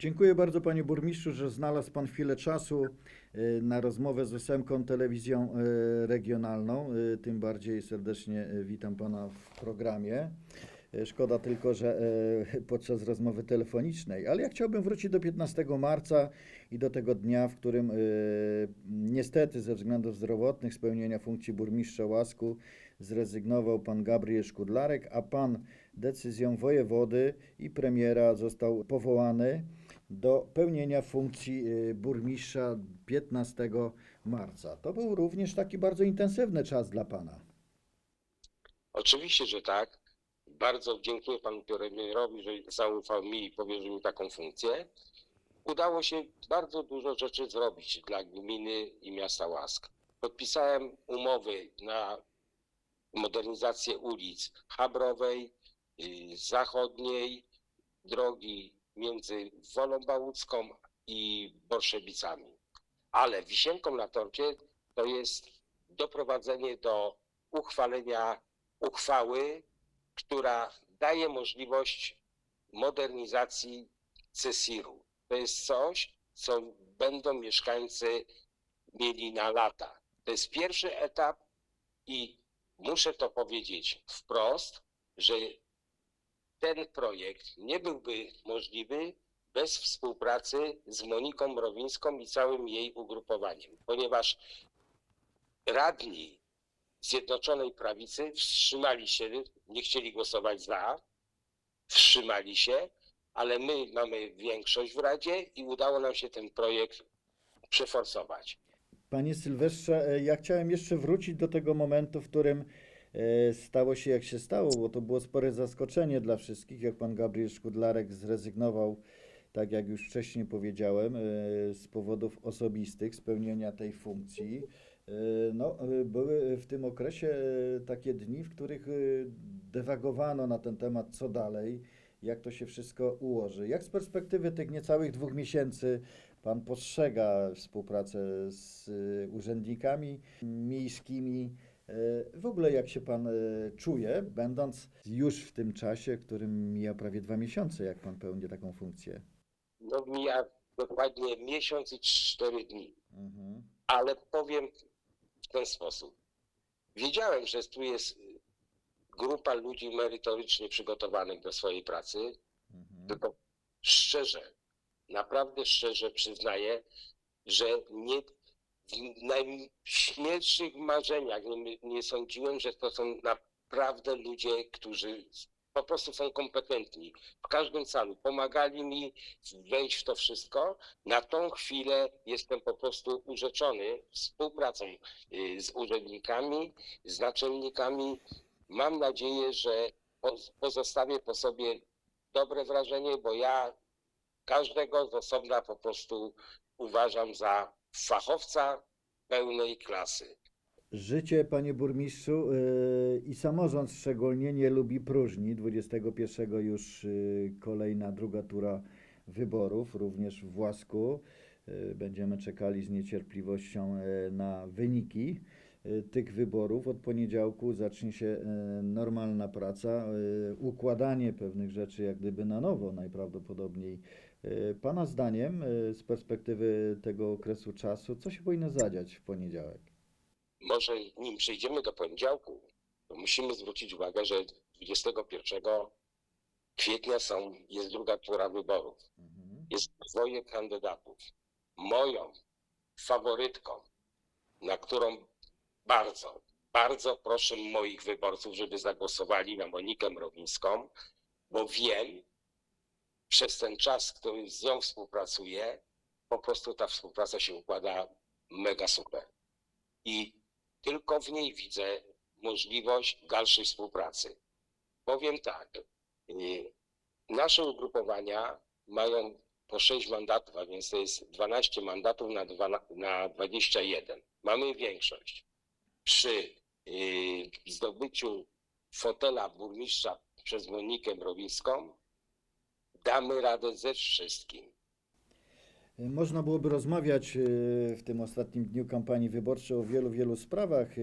Dziękuję bardzo panie burmistrzu, że znalazł pan chwilę czasu y, na rozmowę z ósemką telewizją y, regionalną. Y, Tym bardziej serdecznie witam pana w programie. Szkoda tylko, że podczas rozmowy telefonicznej, ale ja chciałbym wrócić do 15 marca i do tego dnia, w którym niestety ze względów zdrowotnych z pełnienia funkcji burmistrza Łasku zrezygnował pan Gabriel Szkudlarek, a pan decyzją wojewody i premiera został powołany do pełnienia funkcji y, burmistrza 15 marca. To był również taki bardzo intensywny czas dla pana. Oczywiście, że tak. Bardzo dziękuję panu premierowi, że zaufał mi i powierzył mi taką funkcję. Udało się bardzo dużo rzeczy zrobić dla gminy i miasta Łask. Podpisałem umowy na modernizację ulic Habrowej, y, Zachodniej, drogi między Wolą Bałucką i Borszewicami. Ale wisienką na torcie to jest doprowadzenie do uchwalenia uchwały, która daje możliwość modernizacji CESIR-u. To jest coś, co będą mieszkańcy mieli na lata. To jest pierwszy etap i muszę to powiedzieć wprost, że ten projekt nie byłby możliwy bez współpracy z Moniką Mrowińską i całym jej ugrupowaniem, ponieważ radni Zjednoczonej Prawicy wstrzymali się, nie chcieli głosować za, wstrzymali się, ale my mamy większość w Radzie i udało nam się ten projekt przeforsować. Panie Sylwestrze, e, ja chciałem jeszcze wrócić do tego momentu, w którym stało się jak się stało, bo to było spore zaskoczenie dla wszystkich, jak pan Gabriel Szkudlarek zrezygnował, tak jak już wcześniej powiedziałem, e, z powodów osobistych, spełnienia tej funkcji. E, No, e, były w tym okresie e, takie dni, w których e, dewagowano na ten temat, co dalej, jak to się wszystko ułoży. Jak z perspektywy tych niecałych dwóch miesięcy Pan postrzega współpracę z urzędnikami miejskimi. Y, W ogóle jak się Pan y, czuje, będąc już w tym czasie, którym mija prawie dwa miesiące, jak Pan pełni taką funkcję? No mija dokładnie miesiąc i cztery dni, Mhm. ale powiem w ten sposób. Wiedziałem, że tu jest grupa ludzi merytorycznie przygotowanych do swojej pracy, Mhm. tylko szczerze, naprawdę szczerze przyznaję, że nie w najśmielszych marzeniach nie, nie sądziłem, że to są naprawdę ludzie, którzy po prostu są kompetentni. W każdym calu pomagali mi wejść w to wszystko. Na tą chwilę jestem po prostu urzeczony współpracą y, z urzędnikami, z naczelnikami. Mam nadzieję, że poz- pozostawię po sobie dobre wrażenie, bo ja każdego z osobna po prostu uważam za fachowca pełnej klasy. Życie, panie burmistrzu, y, i samorząd szczególnie nie lubi próżni. 21 już y, kolejna, druga tura wyborów, również w Łasku. Y, Będziemy czekali z niecierpliwością na wyniki tych wyborów. Od poniedziałku zacznie się y, normalna praca, y, układanie pewnych rzeczy jak gdyby na nowo najprawdopodobniej. Y, Pana zdaniem, y, z perspektywy tego okresu czasu, co się powinno zadziać w poniedziałek? Może nim przejdziemy do poniedziałku, to musimy zwrócić uwagę, że 21 kwietnia są, jest druga tura wyborów. Mhm. Jest dwoje kandydatów. Moją faworytką, na którą bardzo, bardzo proszę moich wyborców, żeby zagłosowali na Monikę Mrowińską, bo wiem, przez ten czas, który z nią współpracuję, po prostu ta współpraca się układa mega super. I tylko w niej widzę możliwość dalszej współpracy. Powiem tak, y, nasze ugrupowania mają po 6 mandatów, a więc to jest 12 mandatów na, na 21. Mamy większość. Przy y, zdobyciu fotela burmistrza przez Monikę Mrowińską damy radę ze wszystkim. Można byłoby rozmawiać e, w tym ostatnim dniu kampanii wyborczej o wielu, wielu sprawach. E,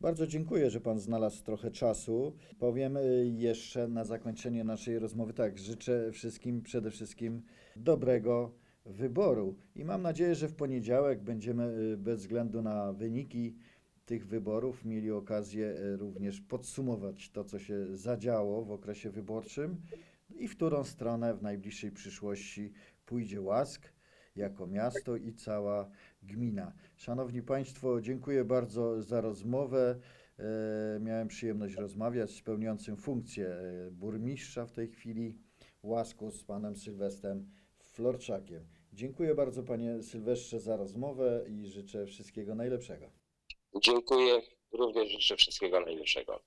Bardzo dziękuję, że Pan znalazł trochę czasu. Powiem jeszcze na zakończenie naszej rozmowy tak, życzę wszystkim przede wszystkim dobrego wyboru i mam nadzieję, że w poniedziałek będziemy bez względu na wyniki tych wyborów mieli okazję e, również podsumować to, co się zadziało w okresie wyborczym i w którą stronę w najbliższej przyszłości pójdzie Łask jako miasto i cała gmina. Szanowni Państwo, dziękuję bardzo za rozmowę. E, Miałem przyjemność rozmawiać z pełniącym funkcję e, burmistrza w tej chwili Łasku z panem Sylwestrem Florczakiem. Dziękuję bardzo panie Sylwestrze za rozmowę i życzę wszystkiego najlepszego. Dziękuję, również życzę wszystkiego najlepszego.